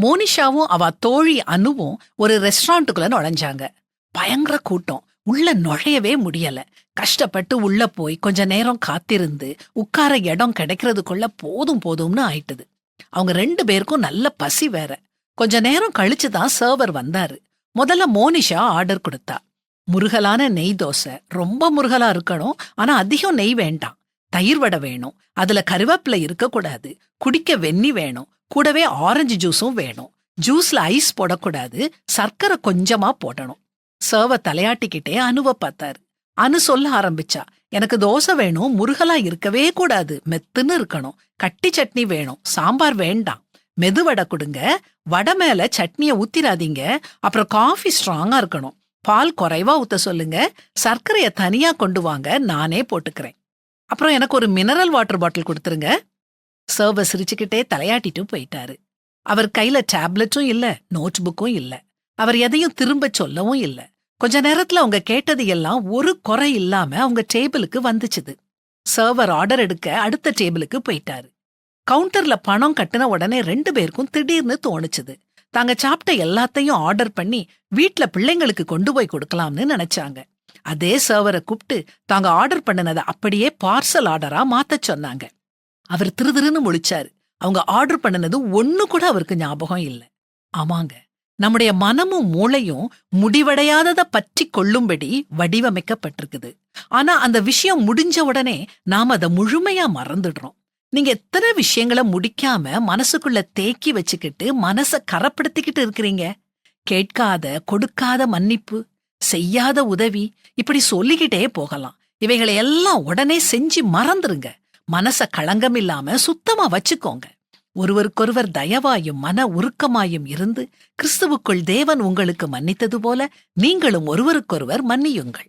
மோனிஷாவும் அவ தோழி அனுவும் ஒரு ரெஸ்டாரண்ட்டுக்குள்ள நுழைஞ்சாங்க. பயங்கர கூட்டம். உள்ள நுழையவே முடியல. கஷ்டப்பட்டு உள்ள போய் கொஞ்ச நேரம் காத்திருந்து உட்கார இடம் கிடைக்கிறதுக்குள்ள போதும் போதும்னு ஆயிட்டுது. அவங்க ரெண்டு பேருக்கும் நல்ல பசி வேற. கொஞ்ச நேரம் கழிச்சு தான் சர்வர் வந்தாரு. முதல்ல மோனிஷா ஆர்டர் கொடுத்தா. முருகலான நெய் தோசை. ரொம்ப முருகலா இருக்கணும். ஆனா அதிகம் நெய் வேண்டாம். தயிர் வடை வேணும். அதுல கருவேப்பிலை இருக்கக்கூடாது. குடிக்க வெண்ணி வேணும். கூடவே ஆரஞ்சு ஜூஸும் வேணும். ஜூஸ்ல ஐஸ் போடக்கூடாது. சர்க்கரை கொஞ்சமா போடணும். சர்வ தலையாட்டிக்கிட்டே அனுவ பார்த்தாரு. அனு சொல்ல ஆரம்பிச்சா எனக்கு தோசை வேணும் முருகலா இருக்கவே கூடாது. மெத்துன்னு இருக்கணும். கட்டி சட்னி வேணும். சாம்பார் வேண்டாம். மெது வடை கொடுங்க. வடை மேல சட்னிய ஊத்திராதீங்க. அப்புறம் காஃபி ஸ்ட்ராங்கா இருக்கணும். பால் குறைவா ஊத்த சொல்லுங்க. சர்க்கரைய தனியா கொண்டு வாங்க. நானே போட்டுக்கிறேன். அப்புறம் எனக்கு ஒரு மினரல் வாட்டர் பாட்டில் கொடுத்துருங்க. சர்வர் சிரிச்சுக்கிட்டே தலையாட்டிட்டு போயிட்டாரு. அவர் கையில டேப்லெட்டும் இல்ல நோட் புக்கும் இல்ல. அவர் எதையும் திரும்ப சொல்லவும் இல்ல. கொஞ்ச நேரத்துல அவங்க கேட்டது எல்லாம் ஒரு குறை இல்லாம அவங்க டேபிளுக்கு வந்துச்சுது. சர்வர் ஆர்டர் எடுக்க அடுத்த டேபிளுக்கு போயிட்டாரு. கவுண்டர்ல பணம் கட்டின உடனே ரெண்டு பேருக்கும் திடீர்னு தோணுச்சுது. தாங்க சாப்பிட்ட எல்லாத்தையும் ஆர்டர் பண்ணி வீட்ல பிள்ளைங்களுக்கு கொண்டு போய் கொடுக்கலாம்னு நினைச்சாங்க. அதே சர்வரை கூப்பிட்டு தாங்க ஆர்டர் பண்ணினதை அப்படியே பார்சல் ஆர்டரா மாத்தச் சொன்னாங்க. அவர் திருதிருன்னு முழிச்சாரு. அவங்க ஆர்டர் பண்ணினது ஒண்ணு கூட அவருக்கு ஞாபகம் இல்ல. ஆமாங்க. நம்முடைய மனமும் மூளையும் முடிவடையாததை பற்றி கொள்ளும்படி வடிவமைக்கப்பட்டிருக்குது. ஆனா அந்த விஷயம் முடிஞ்ச உடனே நாம அதை முழுமையா மறந்துடுறோம். நீங்க எத்தனை விஷயங்களை முடிக்காம மனசுக்குள்ள தேக்கி வச்சுக்கிட்டு மனச கரப்படுத்திக்கிட்டு இருக்கிறீங்க? கேட்காத கொடுக்காத மன்னிப்பு செய்யாத உதவி இப்படி சொல்லிக்கிட்டே போகலாம். இவைகளை எல்லாம் உடனே செஞ்சு மறந்துருங்க. மனச களங்கம் இல்லாம சுத்தமா வச்சுக்கோங்க. ஒருவருக்கொருவர் தயவாயும் மன உருக்கமாயும் இருந்து கிறிஸ்துவுக்குள் தேவன் உங்களுக்கு மன்னித்தது போல நீங்களும் ஒருவருக்கொருவர் மன்னியுங்கள்.